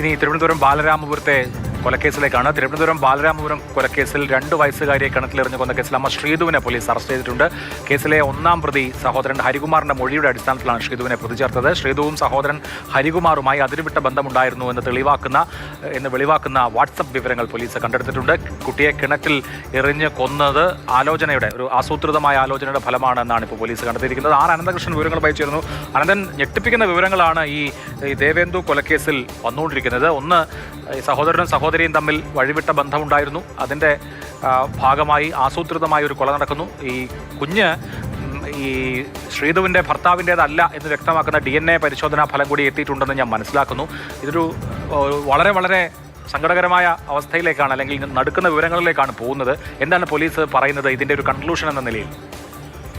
ഇനി തിരുവനന്തപുരം ബാലരാമപുരത്തെ കൊലക്കേസിലേക്കാണ്. തിരുവനന്തപുരം ബാലരാമപുരം കൊലക്കേസിൽ രണ്ട് വയസ്സുകാരിയെ കിണറ്റിലെറിഞ്ഞ് കൊന്ന കേസിൽ അമ്മ ശ്രീധുവിനെ പോലീസ് അറസ്റ്റ് ചെയ്തിട്ടുണ്ട്. കേസിലെ ഒന്നാം പ്രതി സഹോദരൻ ഹരികുമാറിന്റെ മൊഴിയുടെ അടിസ്ഥാനത്തിലാണ് ശ്രീധുവിനെ പ്രതിചേർത്തത്. ശ്രീധുവും സഹോദരൻ ഹരികുമാറുമായി അതിരുവിട്ട ബന്ധമുണ്ടായിരുന്നു എന്ന് തെളിവാക്കുന്ന എന്ന് വെളിവാക്കുന്ന വാട്സപ്പ് വിവരങ്ങൾ പോലീസ് കണ്ടെടുത്തിട്ടുണ്ട്. കുട്ടിയെ കിണറ്റിൽ എറിഞ്ഞ് കൊന്നത് ആലോചനയുടെ ഒരു ആസൂത്രിതമായ ആലോചനയുടെ ഫലമാണ് എന്നാണ് ഇപ്പോൾ പോലീസ് കണ്ടെത്തിയിരിക്കുന്നത്. ആർ അനന്തകൃഷ്ണൻ വിവരങ്ങൾ വായിച്ചിരുന്നു. അനന്തൻ ഞെട്ടിപ്പിക്കുന്ന വിവരങ്ങളാണ് ഈ ദേവേന്ദു കൊലക്കേസിൽ വന്നുകൊണ്ടിരിക്കുന്നത്. ഒന്ന് സഹോദരനും സഹോദരിയും തമ്മിൽ വഴിവിട്ട ബന്ധമുണ്ടായിരുന്നു. അതിന്റെ ഭാഗമായി ആസൂത്രിതമായ ഒരു കൊല നടക്കുന്നു. ഈ കുഞ്ഞ് ഈ ശ്രീധുവിന്റെ ഭർത്താവിന്റേതല്ല എന്ന് വ്യക്തമാക്കുന്ന ഡി എൻ എ പരിശോധനാ ഫലം കൂടി എത്തിയിട്ടുണ്ടെന്ന് ഞാൻ മനസ്സിലാക്കുന്നു. ഇതൊരു വളരെ വളരെ സങ്കടകരമായ അവസ്ഥയിലേക്കാണ് അല്ലെങ്കിൽ നടക്കുന്ന വിവരങ്ങളിലേക്കാണ് പോകുന്നത്. എന്താണ് പോലീസ് പറയുന്നത്? ഇതിന്റെ ഒരു കൺക്ലൂഷൻ എന്ന നിലയിൽ.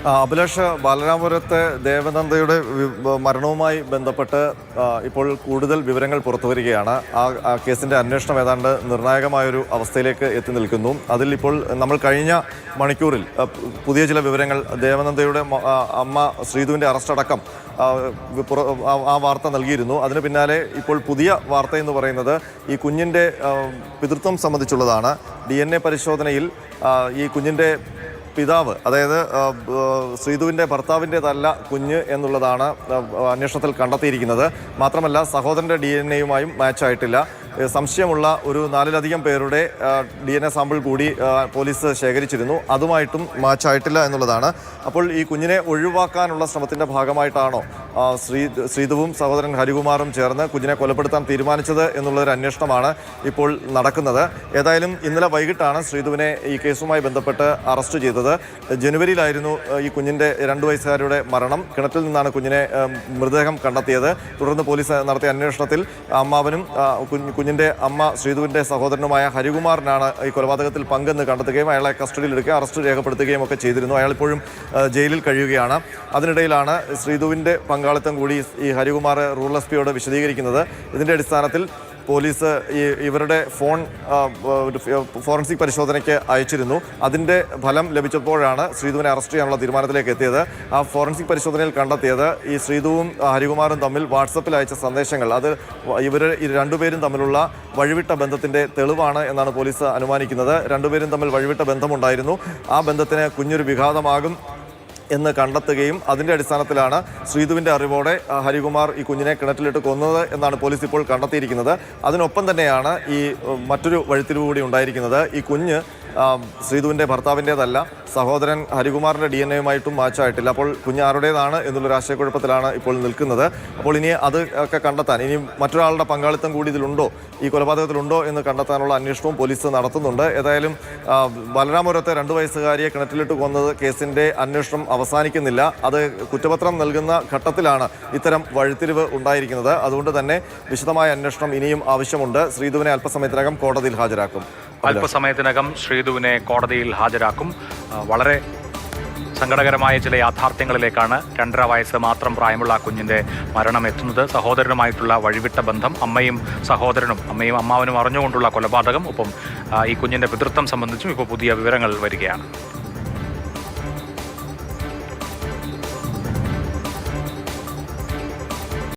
അഭിലാഷ് ബാലരാമപുരത്തെ ദേവനന്ദയുടെ മരണവുമായി ബന്ധപ്പെട്ട് ഇപ്പോൾ കൂടുതൽ വിവരങ്ങൾ പുറത്തു വരികയാണ്. ആ കേസിന്റെ അന്വേഷണം ഏതാണ്ട് നിർണായകമായൊരു അവസ്ഥയിലേക്ക് എത്തി നിൽക്കുന്നു. അതിൽ ഇപ്പോൾ നമ്മൾ കഴിഞ്ഞ മണിക്കൂറിൽ പുതിയ ചില വിവരങ്ങൾ ദേവനന്ദയുടെ അമ്മ ശ്രീധുവിന്റെ അറസ്റ്റടക്കം ആ, വാർത്ത നൽകിയിരുന്നു. അതിന് പിന്നാലെ ഇപ്പോൾ പുതിയ വാർത്ത എന്ന് പറയുന്നത് ഈ കുഞ്ഞിന്റെ പിതൃത്വം സംബന്ധിച്ചുള്ളതാണ്. ഡി പരിശോധനയിൽ ഈ കുഞ്ഞിന്റെ പിതാവ് അതായത് ശ്രീധുവിന്റെ ഭർത്താവിന്റെതല്ല കുഞ്ഞ് എന്നുള്ളതാണ് അന്വേഷണത്തിൽ കണ്ടെത്തിയിരിക്കുന്നത്. മാത്രമല്ല സഹോദരന്റെ ഡി എൻ എയുമായും മാച്ച് ആയിട്ടില്ല. ഏ, സംശയമുള്ള ഒരു നാലിലധികം പേരുടെ ഡി എൻ എ സാമ്പിൾ കൂടി പോലീസ് ശേഖരിച്ചിരുന്നു. അതുമായിട്ടും മാച്ച് ആയിട്ടില്ല എന്നുള്ളതാണ്. അപ്പോൾ ഈ കുഞ്ഞിനെ ഒഴിവാക്കാനുള്ള ശ്രമത്തിന്റെ ഭാഗമായിട്ടാണോ ശ്രീ ശ്രീധുവും സഹോദരൻ ഹരികുമാറും ചേർന്ന് കുഞ്ഞിനെ കൊലപ്പെടുത്താൻ തീരുമാനിച്ചത് എന്നുള്ളൊരു അന്വേഷണമാണ് ഇപ്പോൾ നടക്കുന്നത്. ഏതായാലും ഇന്നലെ വൈകിട്ടാണ് ശ്രീധുവിനെ ഈ കേസുമായി ബന്ധപ്പെട്ട് അറസ്റ്റ് ചെയ്തത്. ജനുവരിയിലായിരുന്നു ഈ കുഞ്ഞിന്റെ രണ്ട് വയസ്സുകാരുടെ മരണം. കിണറ്റിൽ നിന്നാണ് കുഞ്ഞിനെ മൃതദേഹം കണ്ടെത്തിയത്. തുടർന്ന് പോലീസ് നടത്തിയ അന്വേഷണത്തിൽ അമ്മാവനും കുഞ്ഞ് കുഞ്ഞിന്റെ അമ്മ ശ്രീധുവിന്റെ സഹോദരനുമായ ഹരികുമാറിനാണ് ഈ കൊലപാതകത്തിൽ പങ്കെന്ന് കണ്ടെത്തുകയും അയാളെ കസ്റ്റഡിയിലെടുക്കുകയും അറസ്റ്റ് രേഖപ്പെടുത്തുകയും ഒക്കെ ചെയ്തിരുന്നു. അയാൾ ഇപ്പോഴും ജയിലിൽ കഴിയുകയാണ്. അതിനിടയിലാണ് ശ്രീധുവിന്റെ പങ്കാളിത്തം കൂടി ഈ ഹരികുമാർ റൂറൽ എസ് പിയോട് വിശദീകരിക്കുന്നത്. ഇതിന്റെ അടിസ്ഥാനത്തിൽ പോലീസ് ഈ ഇവരുടെ ഫോൺ ഫോറൻസിക് പരിശോധനയ്ക്ക് അയച്ചിരുന്നു. അതിന്റെ ഫലം ലഭിച്ചപ്പോഴാണ് ശ്രീധുവിനെ അറസ്റ്റ് ചെയ്യാനുള്ള തീരുമാനത്തിലേക്ക് എത്തിയത്. ആ ഫോറൻസിക് പരിശോധനയിൽ കണ്ടെത്തിയത് ഈ ശ്രീധുവും ഹരികുമാറും തമ്മിൽ വാട്സപ്പിൽ അയച്ച സന്ദേശങ്ങൾ. അത് ഇവർ രണ്ടുപേരും തമ്മിലുള്ള വഴിവിട്ട ബന്ധത്തിന്റെ തെളിവാണ് എന്നാണ് പോലീസ് അനുമാനിക്കുന്നത്. രണ്ടുപേരും തമ്മിൽ വഴിവിട്ട ബന്ധമുണ്ടായിരുന്നു. ആ ബന്ധത്തിന് കുഞ്ഞൊരു വിഘാതമാകും. എന്ന് കണ്ടെത്തുകയും അതിന്റെ അടിസ്ഥാനത്തിലാണ് ശ്രീധുവിന്റെ അറിവോടെ ഹരികുമാർ ഈ കുഞ്ഞിനെ കിണറ്റിലിട്ട് കൊന്നത് എന്നാണ് പോലീസ് ഇപ്പോൾ കണ്ടെത്തിയിരിക്കുന്നത്. അതിനൊപ്പം തന്നെയാണ് ഈ മറ്റൊരു വഴിത്തിരിവ് കൂടി ഉണ്ടായിരിക്കുന്നത്. ഈ കുഞ്ഞ് ശ്രീതുവിന്റെ ഭർത്താവിന്റെതല്ല സഹോദരൻ ഹരികുമാറിന്റെ ഡി എൻ എയുമായിട്ടും മാച്ചായിട്ടില്ല. അപ്പോൾ കുഞ്ഞാരുടേതാണ് എന്നുള്ളൊരു ആശയക്കുഴപ്പത്തിലാണ് ഇപ്പോൾ നിൽക്കുന്നത്. അപ്പോൾ ഇനി അത് ഒക്കെ കണ്ടെത്താൻ ഇനി മറ്റൊരാളുടെ പങ്കാളിത്തം കൂടി ഇതിലുണ്ടോ? ഈ കൊലപാതകത്തിലുണ്ടോ എന്ന് കണ്ടെത്താനുള്ള അന്വേഷണവും പോലീസ് നടത്തുന്നുണ്ട്. ഏതായാലും ബലരാമപുരത്തെ രണ്ട് വയസ്സുകാരിയെ കിണറ്റിലിട്ട് കൊന്നത് കേസിന്റെ അന്വേഷണം അവസാനിക്കുന്നില്ല. അത് കുറ്റപത്രം നൽകുന്ന ഘട്ടത്തിലാണ് ഇത്തരം വഴിത്തിരിവ് ഉണ്ടായിരിക്കുന്നത്. അതുകൊണ്ട് തന്നെ വിശദമായ അന്വേഷണം ഇനിയും ആവശ്യമുണ്ട്. ശ്രീധുവിനെ അല്പസമയത്തിനകം കോടതിയിൽ ഹാജരാക്കും. അല്പസമയത്തിനകം ശ്രീധുവിനെ കോടതിയിൽ ഹാജരാക്കും. വളരെ സങ്കടകരമായ ചില യാഥാർത്ഥ്യങ്ങളിലേക്കാണ് രണ്ടര വയസ്സ് മാത്രം പ്രായമുള്ള ആ കുഞ്ഞിന്റെ മരണം എത്തുന്നത്. സഹോദരനുമായിട്ടുള്ള വഴിവിട്ട ബന്ധം അമ്മയും സഹോദരനും അമ്മയും അമ്മാവനും അറിഞ്ഞുകൊണ്ടുള്ള കൊലപാതകം ഒപ്പം ഈ കുഞ്ഞിന്റെ പിതൃത്വം സംബന്ധിച്ചും ഇപ്പോൾ പുതിയ വിവരങ്ങൾ വരികയാണ്.